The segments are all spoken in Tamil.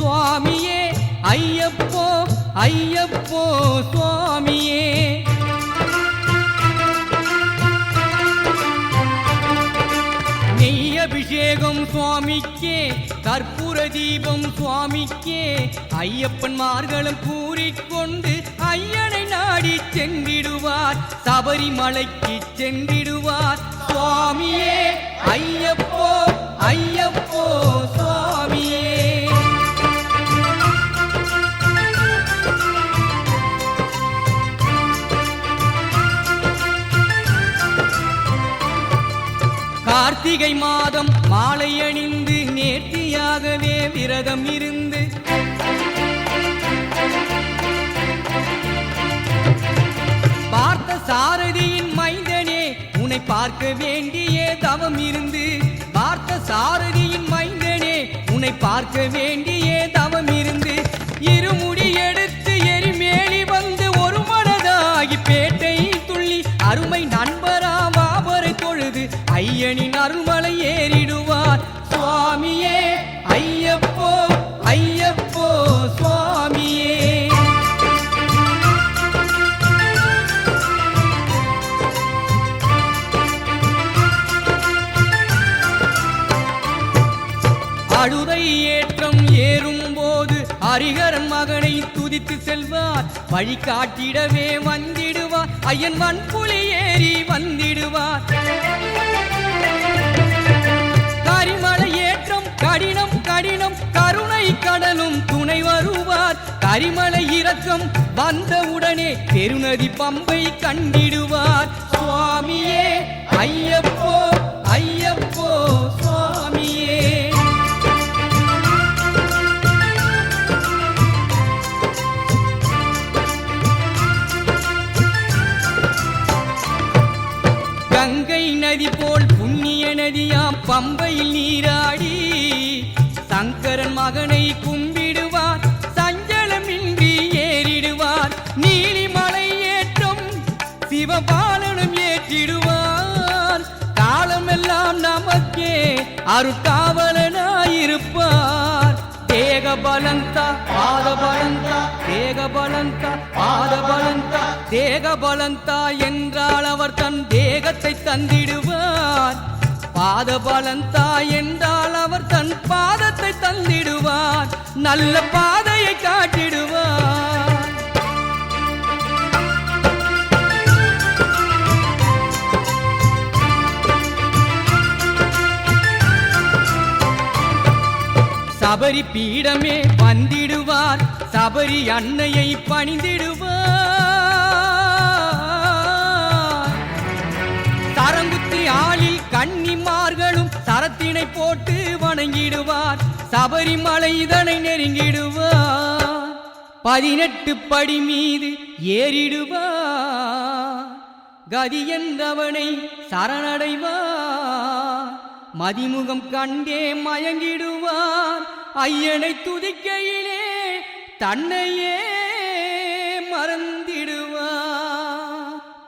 சுவாமியே ஐயப்போ ஐயப்போ சுவாமியே. அபிஷேகம் சுவாமிக்கே கற்பூர தீபம் சுவாமிக்கே. ஐயப்பன் மார்களும் கூறிக்கொண்டு ஐயனை நாடி சென்றிடுவார் சபரிமலைக்கு சென்றிடுவார். சுவாமியே ஐயப்போ கார்த்திகை மாதம் மாலை அணிந்து நேர்த்தியாகவே விரதம் இருந்து பார்த்த சாரதியின் மைந்தனே உன்னை பார்க்க வேண்டிய தவம் இருந்து. பார்த்த சாரதியின் மைந்தனே உன்னை பார்க்க வேண்டிய தவம் இருந்து. இருமுடி ஐயனின் அருள்மலை ஏறிடுவார். சுவாமியே ஐயப்போ ஐயப்போ சுவாமியே. அழுதை ஏற்றம் ஏறும்போது ஹரிகரன் மகனை துதித்து செல்வார். வழி காட்டிடவே வந்திடுவார். ஐயன் வன்புலி ஏறி வந்திடுவார். கரிமலை ஏற்றம் கடினம் கடினம் கருணை கடலும் துணை வருவார். கரிமலை இறக்கம் வந்தவுடனே பெருநதி பம்பை கண்டிடுவார். சுவாமியே ஐயப்போ ஐயப்போ மகனை கும்பிடுவார் சஞ்சலமின்றி ஏறிடுவார் நீலிமலை ஏற்றும் சிவபாலனும் ஏற்றிடுவார். காலமெல்லாம் நமக்கே அருட்காவலனாயிருப்பார். தேக பலந்தா பாத பலந்தா தேக பலந்தா பாத பலந்தா தேக பலந்தா என்றால் அவர் தன் தேகத்தை தந்திடுவார். பாத பலந்தா என்றால் அவர் தன் பாத தந்திடுவார் நல்ல பாதையை காட்டிடுவார். சபரி பீடமே வந்திடுவார் சபரி அன்னையை பணிந்திடுவார். தரங்குத்தி ஆளில் கன்னிமார்களும் சரத்தினை போட்டு வணங்கிடுவார். சபரிமலை இதனை நெருங்கிடுவார் பதினெட்டு படி மீது ஏறிடுவார் கதி என்றவனை சரணடைவார் மதிமுகம் கண்டே மயங்கிடுவார். ஐயனை துதிக்கையிலே தன்னையே மறந்து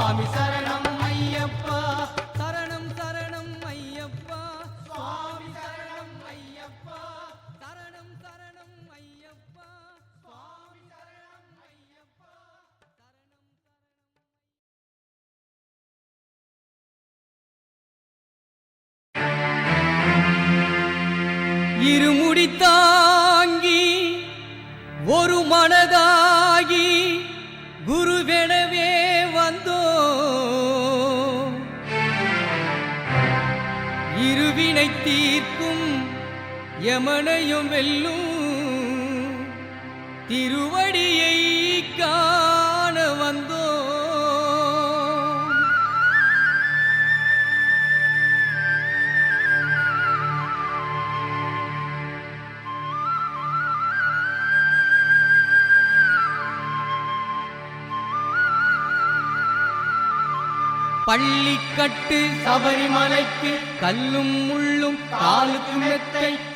சுவாமி சரணம் ஐயப்பா. சரணம் சரணம் ஐயப்பா. சுவாமி சரணம் ஐயப்பா. சரணம் சரணம் ஐயப்பா. சுவாமி சரணம் ஐயப்பா. இருமுடி யமனையும் வெல்லும். திருவடியை காண வந்தோ பள்ளிக்கட்டு சபரிமலைக்கு கல்லும் முள்ளும் காலுக்கு மெத்தை.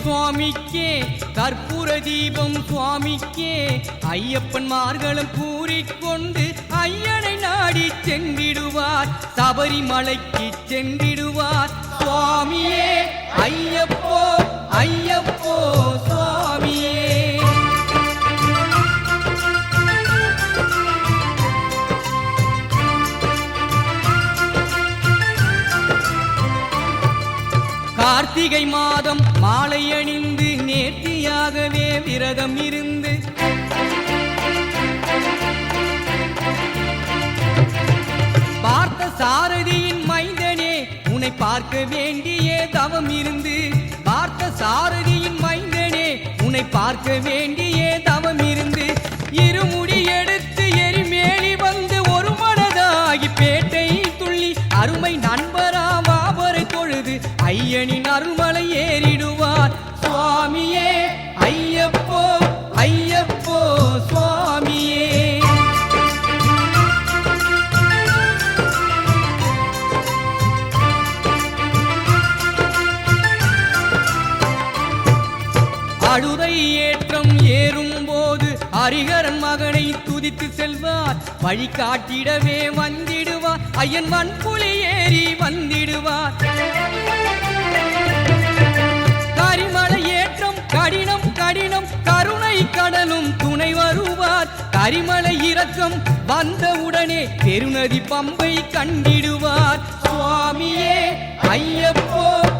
சுவாமிக்கே கற்பூர தீபம் சுவாமிக்கே ஐயப்பன் மார்களும் கூறிக்கொண்டு ஐயனை நாடி சென்றிடுவார் சபரிமலைக்கு சென்றிடுவார். சுவாமியே ஐயப்போ ஐயப்போ சுவாமியே. கார்த்திகை மாதம் மாலை அணிந்து நேர்த்தியாகவே விரதம் இருந்து பார்த்த சாரதியின் மைந்தனே உன்னை பார்க்க வேண்டிய தவம் இருந்து. பார்த்த சாரதியின் மைந்தனே உன்னை பார்க்க வேண்டிய தவம் இருந்து. இருமுடி எடுத்து எரிமேலி வந்து ஒரு மனதாகி பேட்டை துள்ளி அருமை நண்பராம் அவரை தொழுது ஐயனின் அருள்மலை ஹரிகரன் மகனை துதித்து செல்வார். வழி காட்டிடவே வந்திடுவார். ஐயன் மண்புலி ஏறி வந்திடுவார். கரிமலை ஏற்றம் கடினம் கடினம் கருணை கடலும் துணை வருவார். கரிமலை இறக்கம் வந்தவுடனே பெருநதி பம்பை கண்டிடுவார். சுவாமியே ஐயப்போ ஐயப்போ